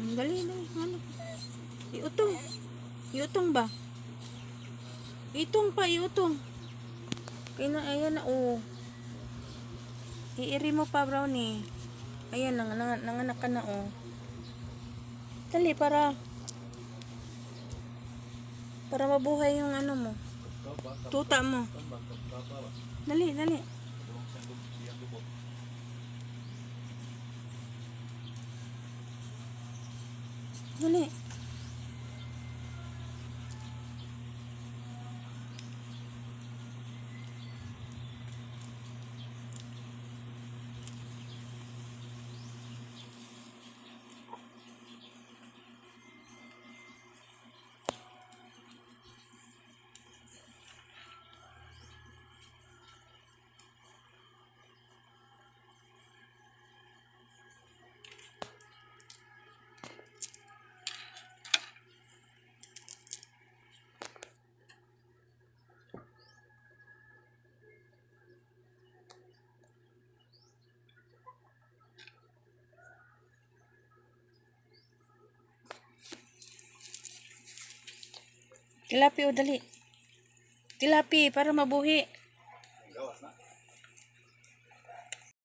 Hmm, Dali, dali. Ano? Iutong. Iutong ba? Itong pa, iutong. Kaya na, ayan na, oh. Iiri mo pa, brownie. Ayan, nang, nang, nanganak ka na, oh. Dali, para... Para mabuhay yung ano mo. Tuta mo. Dali, dali. Dali. Tilapi o dali. Tilapi para mabuhi.